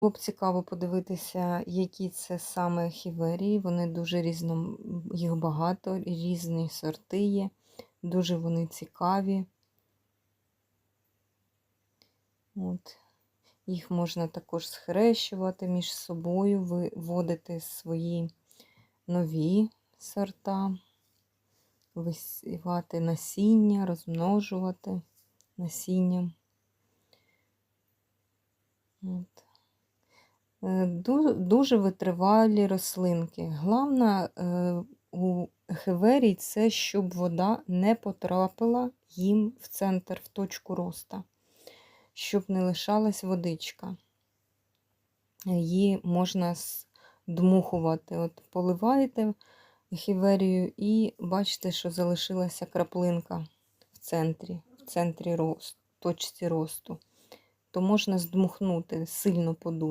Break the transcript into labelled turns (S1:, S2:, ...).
S1: Було б цікаво подивитися, які це саме хіверії. Вони дуже різно, їх багато, різні сорти є. Дуже вони цікаві. От. Їх можна також схрещувати між собою, виводити свої нові сорта, висівати насіння, розмножувати насіння. От. Е, ду- Дуже витривалі рослинки. Головне у хеверій це, щоб вода не потрапила їм в центр, в точку роста, щоб не лишалась водичка. Її можна здмухувати. От поливаєте хіверію і бачите, що залишилася краплинка в центрі, в центрі росту, точці росту. То можна здмухнути, сильно подути.